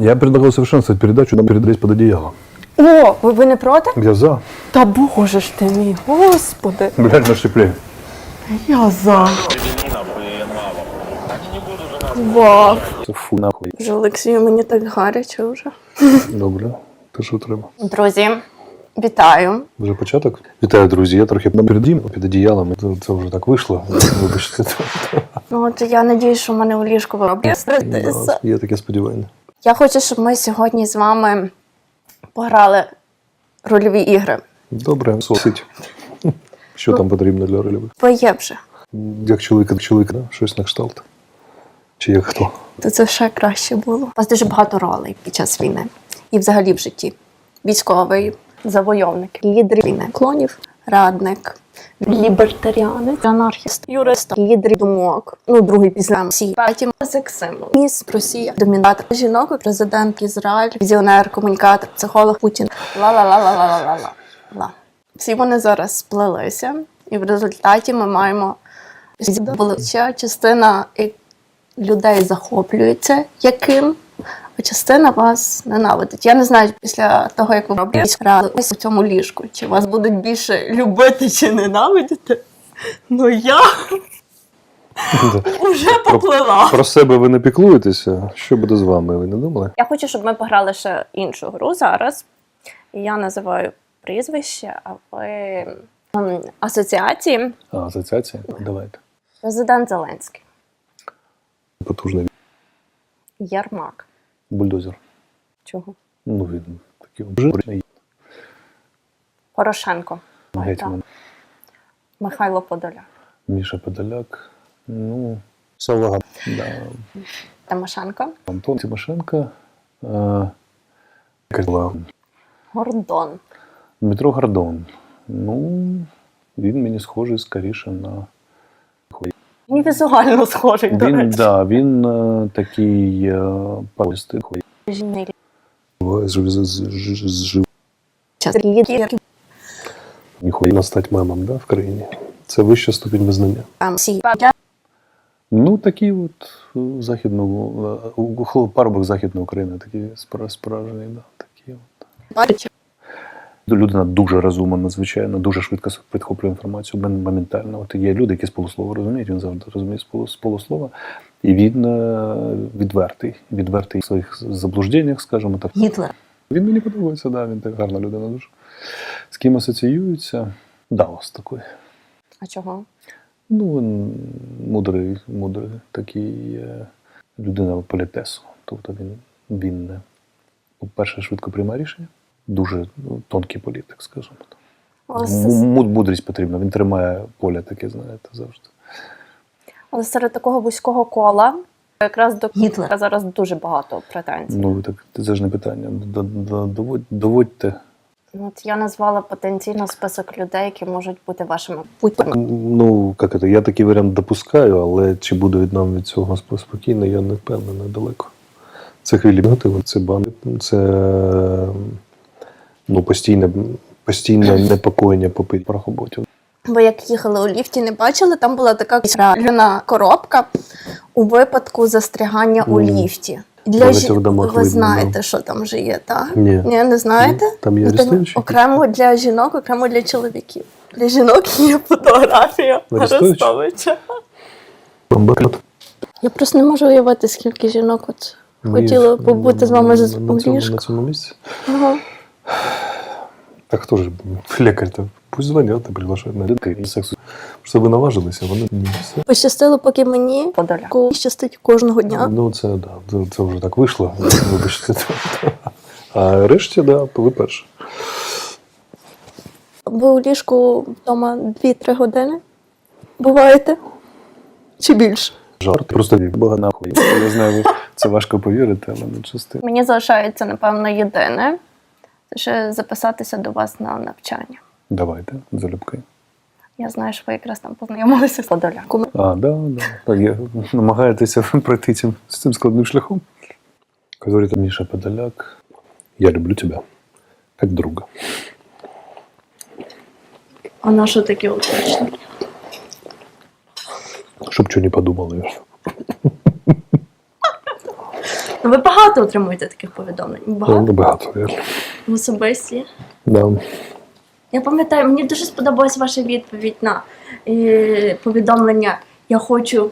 Я предлагал усовершенствовать передачу, нам передались под одеяло. О, ви, ви не проти? Я за. Та боже ж ти мій, господи. Блядь, на шипле. Я за. Вау. Фу, нахуй. Вже Олексію, мені так гаряче вже. Добре. Ти що треба? Друзі, вітаю. Вже початок? Вітаю, друзі. Я трохи передім під одіялом. Це, це вже так вийшло. Вибачте. Ну от я надію, що в мене у ліжку ви Да, об'єстритеся. Є таке сподівання. Я хочу, щоб ми сьогодні з вами пограли рольові ігри. Добре, сосить. Що там потрібно для рольових? Вже. Як чоловік, чоловік, да? щось на кшталт. Чи як хто? То це ще краще було. У вас дуже багато ролей під час війни. І взагалі в житті. Військовий, завойовник, лідер війни, клонів, радник, лібертаріанець, анархіст, юрист, лідер думок, ну другий після всі. Потім сексимол, міс, Росія, домінатор жінок, президент Ізраїль, візіонер, комунікатор, психолог Путін. Ла-ла-ла-ла-ла-ла-ла. Всі вони зараз сплелися, і в результаті ми маємо Ця частина людей захоплюється яким, а частина вас ненавидить. Я не знаю після того, як ви робите грали у цьому ліжку, чи вас будуть більше любити чи ненавидіти. Ну я вже поплила. Про себе ви не піклуєтеся? Що буде з вами? Ви не думали? Я хочу, щоб ми пограли ще іншу гру зараз. Я називаю прізвище, а ви ем, асоціації. А, асоціація? Давайте. Президент Зеленський, Потужний Ярмак. Бульдозер. Чого? Ну, він такий вже Порошенко. гетьман. Михайло Подоляк. Міша Подоляк. Ну, Салага. Да. Тимошенко. Антон Тимошенко. Е, Гордон. Дмитро Гордон. Ну, він мені схожий скоріше на. Мені візуально схожий, до Він, речі. да, він е, такий е, паристий. Жінний З, з, з, з, з, час. Лідер. ніхуя стати мемом да, в країні. Це вища ступінь визнання. Там. Ну, такі от е, західну, е, у- у- парубок Західної України, такі спра- справжні, да, такі от. Бачите? Людина дуже розумна, надзвичайно, дуже швидко підхоплює інформацію, моментально. От є люди, які з полуслова розуміють, він завжди розуміє з полуслова. І він е, відвертий, відвертий в своїх заблужденнях, скажімо так. Гітлер. Він мені подобається, да, він так гарна людина дуже. З ким асоціюється? Даос такий. А чого? Ну, він мудрий, мудрий такий е, людина політесу. Тобто він, він не, по-перше, швидко приймає рішення, дуже ну, тонкий політик, скажімо так. М- Мудрість потрібна, він тримає поле таке, знаєте, завжди. але серед такого вузького кола якраз до Гітлера зараз дуже багато претензій. Ну, так це ж не питання. Доводь, доводьте. От я назвала потенційно список людей, які можуть бути вашими путями. Ну, як це, я такий варіант допускаю, але чи буду від нам від цього сп- спокійно, я не впевнений далеко. Це хвилі негативу, це бан, це ну, постійне, постійне непокоєння по роботі. Ви як їхали у ліфті, не бачили? Там була така реальна коробка у випадку застрягання у ліфті. Для жі... домах Ви видно, знаєте, що там же є, так? Ні. Ні, не знаєте? Ні, там є Ну, окремо для жінок, окремо для чоловіків. Для жінок є фотографія Арестовича. Я просто не можу уявити, скільки жінок от хотіло побути з вами з- на цьому, на цьому місці. Ага. Так хто ж лікар-то? Пусть дзвонять і приглашають на лікаря і сексу. Що ви наважилися, вони ні, все. Пощастило, поки мені Подоляку щастить кожного дня. Ну, це да, це, це вже так вийшло. Вибачте. А решті, да, ви перші. Ви у ліжку вдома 2-3 години буваєте? Чи більше? Жарт. Просто багато нахуй. Я знаю, це важко повірити, але не часто. Мені залишається, напевно, єдине. Ще записатися до вас на навчання. Давайте, залюбки. Я знаю, що ви якраз там познайомилися з Подоляком. А, да, да. Так, я намагаєтеся пройти цим, з цим складним шляхом. Говорить Міша Подоляк, я люблю тебе, як друга. А на що такі уточнення? Щоб чого не подумали. Ну, ви багато отримуєте таких повідомлень. Багато Небагато, вірно. в особисті. Да. Я пам'ятаю, мені дуже сподобалась ваша відповідь на е, повідомлення Я хочу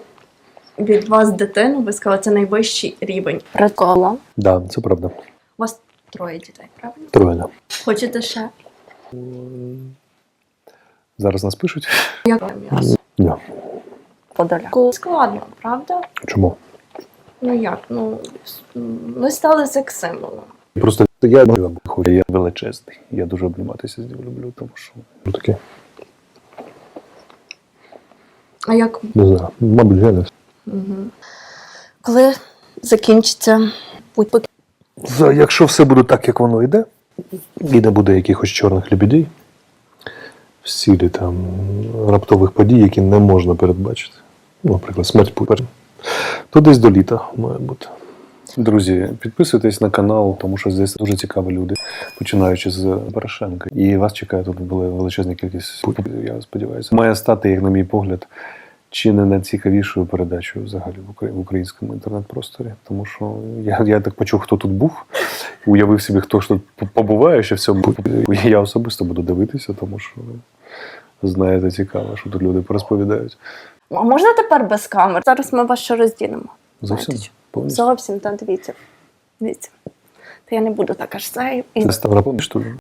від вас дитину. Ви сказали, це найвищий рівень. Прикола. да, це правда. У вас троє дітей, правильно? Троє. Хочете ще? Зараз нас пишуть. Як м'ясо? Ні. Подоляку. Складно, правда? Чому? Ну як? Ну, с- м, стали секс-символом. Просто я хочу, я величезний. Я дуже обніматися з ним люблю, тому що ну, таке. А як Не знаю. Мабуть, гени. коли закінчиться путь Якщо все буде так, як воно йде, і не буде якихось чорних лебедей, в силі там раптових подій, які не можна передбачити. Наприклад, смерть Путіна. То десь до літа має бути. Друзі, підписуйтесь на канал, тому що здесь дуже цікаві люди, починаючи з Порошенка. І вас чекає тут величезна кількість, я сподіваюся. Має стати, як на мій погляд, чи не найцікавішою передачою взагалі в українському інтернет-просторі. Тому що я, я так почув, хто тут був, уявив собі, хто ж тут побуває ще в цьому. Я особисто буду дивитися, тому що знаєте, цікаво, що тут люди порозповідають. А можна тепер без камер? Зараз ми вас ще розділимо. Зовсім що? повністю. Зовсім, та дивіться. Дивіться. Та я не буду так аж це. І... Це став рапом, що